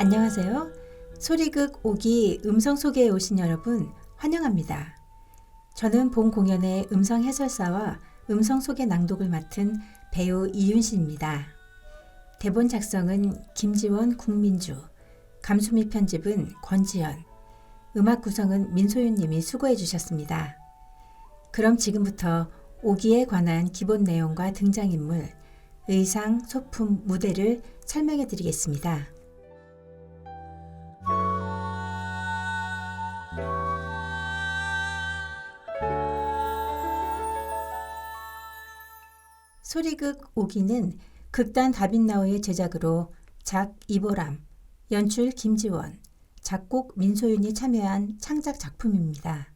안녕하세요. 소리극 오기 음성 소개에 오신 여러분 환영합니다. 저는 본 공연의 음성 해설사와 음성 소개 낭독을 맡은 배우 이윤신입니다. 대본 작성은 김지원 국민주, 감수미 편집은 권지연, 음악 구성은 민소윤 님이 수고해 주셨습니다. 그럼 지금부터 오기에 관한 기본 내용과 등장인물, 의상, 소품, 무대를 설명해 드리겠습니다. 소리극 오기는 극단 다빈나우의 제작으로 작 이보람, 연출 김지원, 작곡 민소윤이 참여한 창작 작품입니다.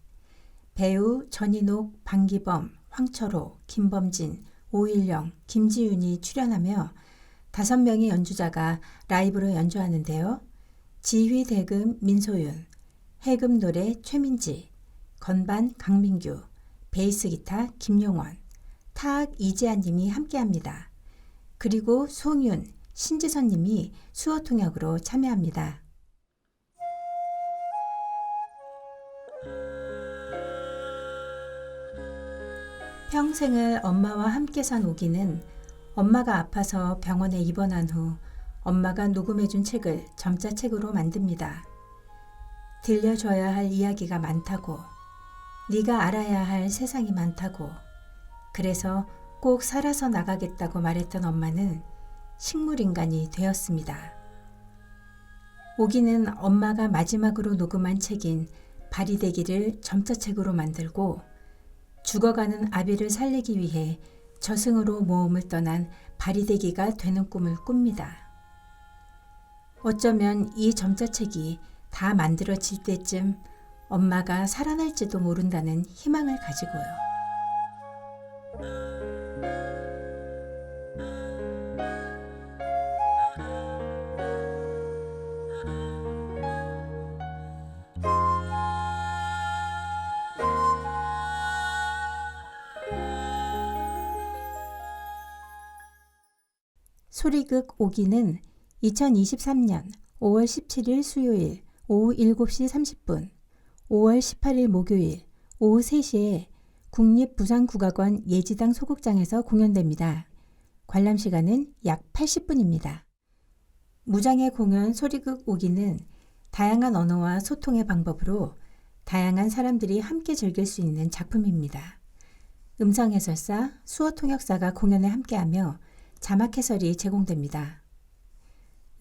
배우 전인옥, 방기범, 황철호, 김범진, 오일영, 김지윤이 출연하며 다섯 명의 연주자가 라이브로 연주하는데요. 지휘 대금 민소윤, 해금 노래 최민지, 건반 강민규, 베이스 기타 김용원, 타악 이재한 님이 함께합니다. 그리고 송윤, 신지선 님이 수어 통역으로 참여합니다. 평생을 엄마와 함께 산 오기는 엄마가 아파서 병원에 입원한 후 엄마가 녹음해준 책을 점자책으로 만듭니다. 들려줘야 할 이야기가 많다고, 네가 알아야 할 세상이 많다고, 그래서 꼭 살아서 나가겠다고 말했던 엄마는 식물인간이 되었습니다. 오기는 엄마가 마지막으로 녹음한 책인 발이 되기를 점자책으로 만들고 죽어가는 아비를 살리기 위해 저승으로 모험을 떠난 바리대기가 되는 꿈을 꿉니다. 어쩌면 이 점자책이 다 만들어질 때쯤 엄마가 살아날지도 모른다는 희망을 가지고요. 소리극 오기는 2023년 5월 17일 수요일 오후 7시 30분, 5월 18일 목요일 오후 3시에 국립부산국악원 예지당 소극장에서 공연됩니다. 관람 시간은 약 80분입니다. 무장의 공연 소리극 오기는 다양한 언어와 소통의 방법으로 다양한 사람들이 함께 즐길 수 있는 작품입니다. 음성 해설사, 수어 통역사가 공연에 함께하며 자막 해설이 제공됩니다.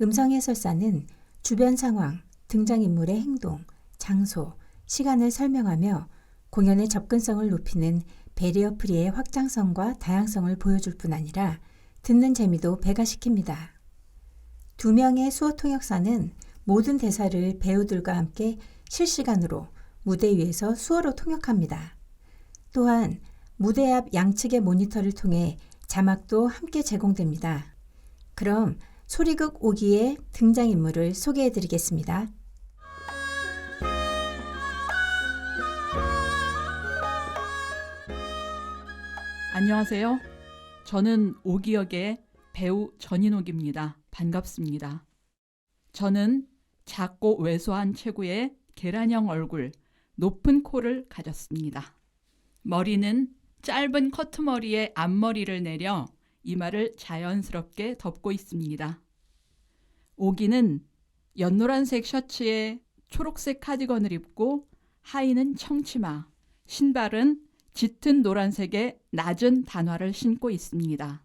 음성 해설사는 주변 상황, 등장인물의 행동, 장소, 시간을 설명하며 공연의 접근성을 높이는 베리어 프리의 확장성과 다양성을 보여줄 뿐 아니라 듣는 재미도 배가 시킵니다. 두 명의 수어 통역사는 모든 대사를 배우들과 함께 실시간으로 무대 위에서 수어로 통역합니다. 또한 무대 앞 양측의 모니터를 통해 자막도 함께 제공됩니다. 그럼 소리극 오기의 등장인물을 소개해 드리겠습니다. 안녕하세요. 저는 오기역의 배우 전인옥입니다. 반갑습니다. 저는 작고 왜소한 체구의 계란형 얼굴, 높은 코를 가졌습니다. 머리는 짧은 커트머리에 앞머리를 내려 이마를 자연스럽게 덮고 있습니다. 오기는 연노란색 셔츠에 초록색 카디건을 입고 하의는 청치마, 신발은 짙은 노란색의 낮은 단화를 신고 있습니다.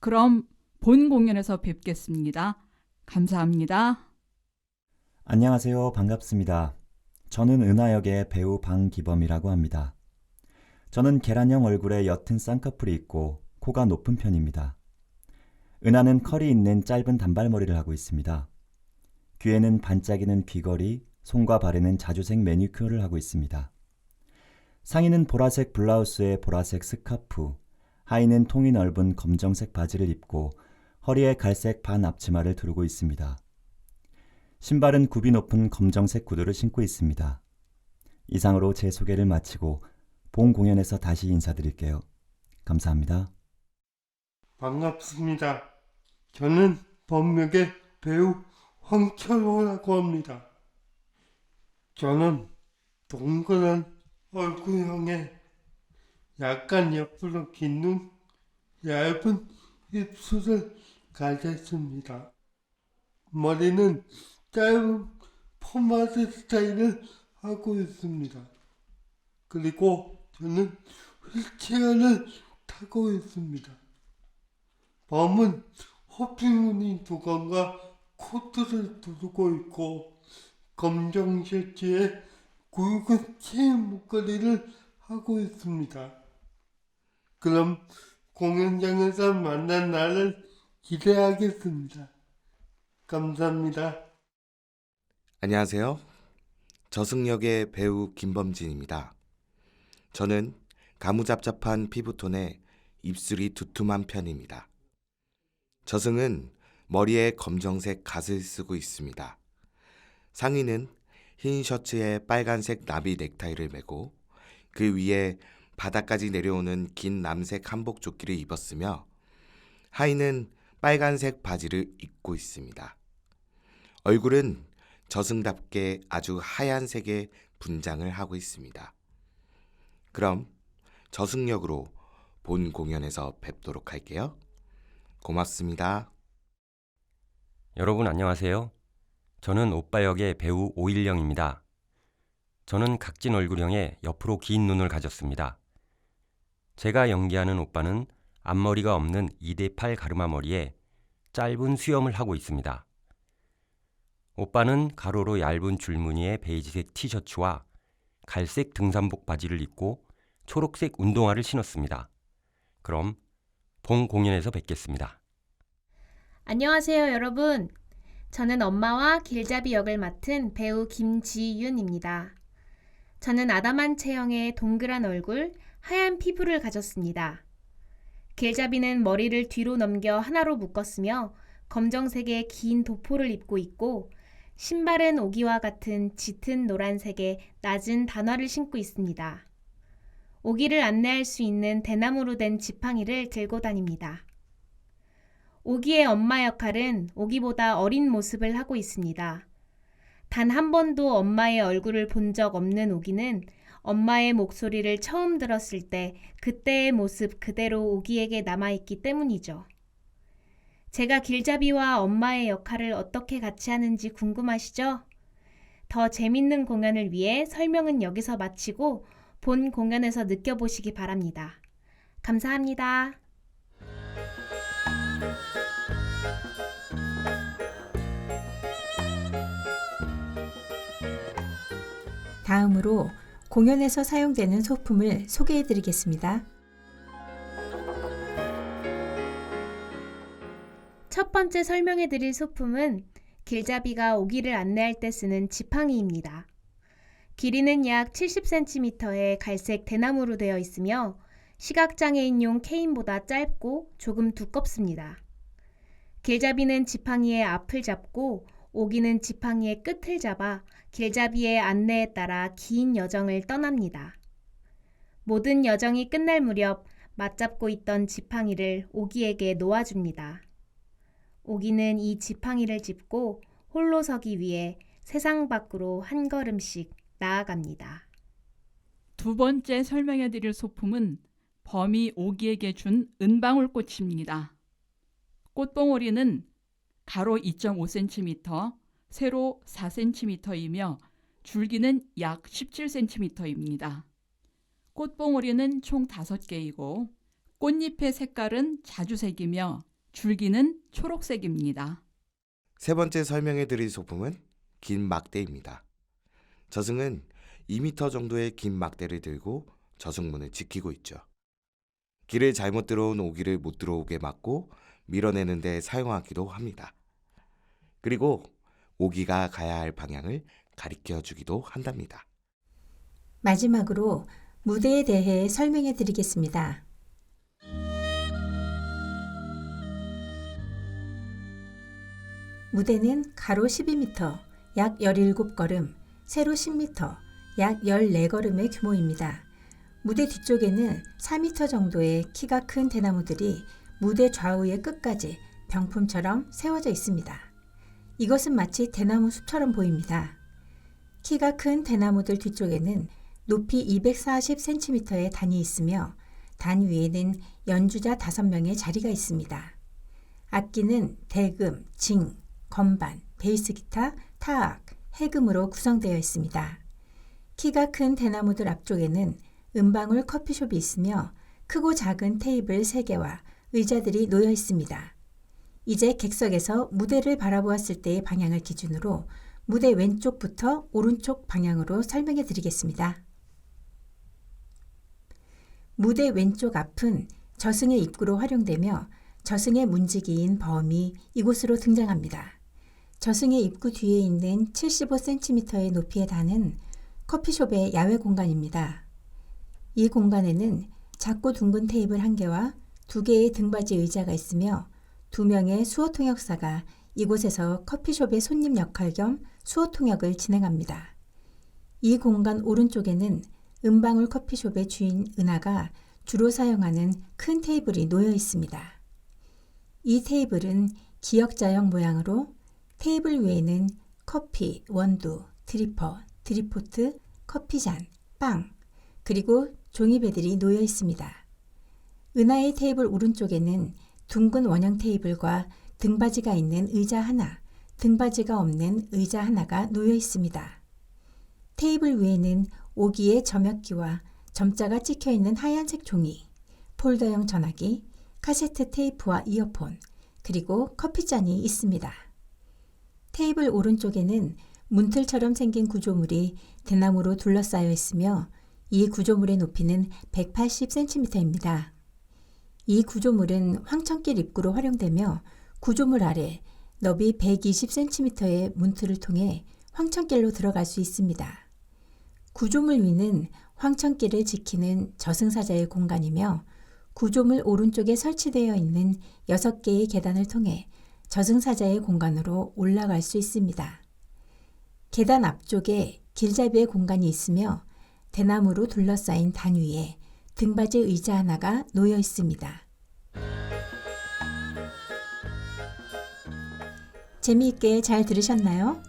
그럼 본 공연에서 뵙겠습니다. 감사합니다. 안녕하세요. 반갑습니다. 저는 은하역의 배우 방기범이라고 합니다. 저는 계란형 얼굴에 옅은 쌍꺼풀이 있고 코가 높은 편입니다. 은하는 컬이 있는 짧은 단발머리를 하고 있습니다. 귀에는 반짝이는 귀걸이, 손과 발에는 자주색 매니큐어를 하고 있습니다. 상의는 보라색 블라우스에 보라색 스카프, 하의는 통이 넓은 검정색 바지를 입고 허리에 갈색 반 앞치마를 두르고 있습니다. 신발은 굽이 높은 검정색 구두를 신고 있습니다. 이상으로 제 소개를 마치고 본 공연에서 다시 인사드릴게요. 감사합니다. 반갑습니다. 저는 법맥의 배우 황철호라고 합니다. 저는 동그란 얼굴형에 약간 옆으로 긴 눈, 얇은 입술을 가졌습니다. 머리는 짧은 포마드 스타일을 하고 있습니다. 그리고 저는 휠체어를 타고 있습니다. 범은 호핑무늬 두건과 코트를 두르고 있고 검정 셔츠에 체인 목걸이를 하고 있습니다. 그럼 공연장에서 만난 날을 기대하겠습니다. 감사합니다. 안녕하세요. 저승역의 배우 김범진입니다. 저는 가무잡잡한 피부톤에 입술이 두툼한 편입니다. 저승은 머리에 검정색 갓을 쓰고 있습니다. 상의는 흰 셔츠에 빨간색 나비 넥타이를 메고 그 위에 바닥까지 내려오는 긴 남색 한복 조끼를 입었으며 하의는 빨간색 바지를 입고 있습니다. 얼굴은 저승답게 아주 하얀색의 분장을 하고 있습니다. 그럼 저승역으로 본 공연에서 뵙도록 할게요. 고맙습니다. 여러분 안녕하세요. 저는 오빠 역의 배우 오일영입니다. 저는 각진 얼굴형에 옆으로 긴 눈을 가졌습니다. 제가 연기하는 오빠는 앞머리가 없는 2대8 가르마 머리에 짧은 수염을 하고 있습니다. 오빠는 가로로 얇은 줄무늬의 베이지색 티셔츠와 갈색 등산복 바지를 입고 초록색 운동화를 신었습니다. 그럼 본 공연에서 뵙겠습니다. 안녕하세요, 여러분. 저는 엄마와 길잡이 역을 맡은 배우 김지윤입니다. 저는 아담한 체형의 동그란 얼굴, 하얀 피부를 가졌습니다. 길잡이는 머리를 뒤로 넘겨 하나로 묶었으며 검정색의 긴 도포를 입고 있고 신발은 오기와 같은 짙은 노란색의 낮은 단화를 신고 있습니다. 오기를 안내할 수 있는 대나무로 된 지팡이를 들고 다닙니다. 오기의 엄마 역할은 오기보다 어린 모습을 하고 있습니다. 단 한 번도 엄마의 얼굴을 본 적 없는 오기는 엄마의 목소리를 처음 들었을 때 그때의 모습 그대로 오기에게 남아있기 때문이죠. 제가 길잡이와 엄마의 역할을 어떻게 같이 하는지 궁금하시죠? 더 재밌는 공연을 위해 설명은 여기서 마치고 본 공연에서 느껴보시기 바랍니다. 감사합니다. 다음으로 공연에서 사용되는 소품을 소개해 드리겠습니다. 첫 번째 설명해 드릴 소품은 길잡이가 오기를 안내할 때 쓰는 지팡이입니다. 길이는 약 70cm의 갈색 대나무로 되어 있으며 시각장애인용 케인보다 짧고 조금 두껍습니다. 길잡이는 지팡이의 앞을 잡고 오기는 지팡이의 끝을 잡아 길잡이의 안내에 따라 긴 여정을 떠납니다. 모든 여정이 끝날 무렵 맞잡고 있던 지팡이를 오기에게 놓아줍니다. 오기는 이 지팡이를 짚고 홀로 서기 위해 세상 밖으로 한 걸음씩 나아갑니다. 두 번째 설명해 드릴 소품은 범이 오기에게 준 은방울꽃입니다. 꽃봉오리는 가로 2.5cm, 세로 4cm이며 줄기는 약 17cm입니다. 꽃봉오리는 총 5개이고 꽃잎의 색깔은 자주색이며 줄기는 초록색입니다. 세 번째 설명해 드릴 소품은 긴 막대입니다. 저승은 2m 정도의 긴 막대를 들고 저승문을 지키고 있죠. 길을 잘못 들어온 오기를 못 들어오게 막고 밀어내는 데 사용하기도 합니다. 그리고 오기가 가야 할 방향을 가리켜 주기도 한답니다. 마지막으로 무대에 대해 설명해 드리겠습니다. 무대는 가로 12m, 약 17걸음, 세로 10m, 약 14걸음의 규모입니다. 무대 뒤쪽에는 4m 정도의 키가 큰 대나무들이 무대 좌우의 끝까지 병품처럼 세워져 있습니다. 이것은 마치 대나무 숲처럼 보입니다. 키가 큰 대나무들 뒤쪽에는 높이 240cm의 단이 있으며 단 위에는 연주자 5명의 자리가 있습니다. 악기는 대금, 징, 건반, 베이스 기타, 타악, 해금으로 구성되어 있습니다. 키가 큰 대나무들 앞쪽에는 은방울 커피숍이 있으며 크고 작은 테이블 3개와 의자들이 놓여 있습니다. 이제 객석에서 무대를 바라보았을 때의 방향을 기준으로 무대 왼쪽부터 오른쪽 방향으로 설명해 드리겠습니다. 무대 왼쪽 앞은 저승의 입구로 활용되며 저승의 문지기인 범이 이곳으로 등장합니다. 저승의 입구 뒤에 있는 75cm의 높이에 닿는 커피숍의 야외 공간입니다. 이 공간에는 작고 둥근 테이블 한 개와 두 개의 등받이 의자가 있으며 두 명의 수호 통역사가 이곳에서 커피숍의 손님 역할 겸 수호 통역을 진행합니다. 이 공간 오른쪽에는 은방울 커피숍의 주인 은하가 주로 사용하는 큰 테이블이 놓여 있습니다. 이 테이블은 기역자형 모양으로 테이블 위에는 커피, 원두, 드리퍼, 드리포트, 커피잔, 빵, 그리고 종이배들이 놓여 있습니다. 은하의 테이블 오른쪽에는 둥근 원형 테이블과 등받이가 있는 의자 하나, 등받이가 없는 의자 하나가 놓여 있습니다. 테이블 위에는 오기의 점역기와 점자가 찍혀 있는 하얀색 종이, 폴더형 전화기, 카세트 테이프와 이어폰, 그리고 커피잔이 있습니다. 테이블 오른쪽에는 문틀처럼 생긴 구조물이 대나무로 둘러싸여 있으며 이 구조물의 높이는 180cm입니다. 이 구조물은 황천길 입구로 활용되며 구조물 아래 너비 120cm의 문틀을 통해 황천길로 들어갈 수 있습니다. 구조물 위는 황천길을 지키는 저승사자의 공간이며 구조물 오른쪽에 설치되어 있는 6개의 계단을 통해 저승사자의 공간으로 올라갈 수 있습니다. 계단 앞쪽에 길잡이의 공간이 있으며 대나무로 둘러싸인 단 위에 등받이 의자 하나가 놓여 있습니다. 재미있게 잘 들으셨나요?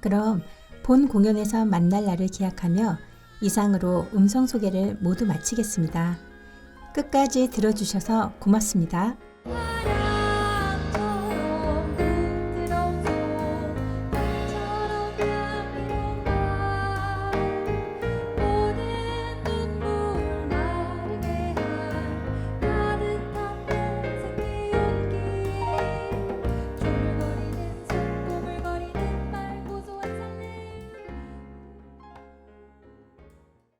그럼 본 공연에서 만날 날을 기약하며 이상으로 음성 소개를 모두 마치겠습니다. 끝까지 들어주셔서 고맙습니다.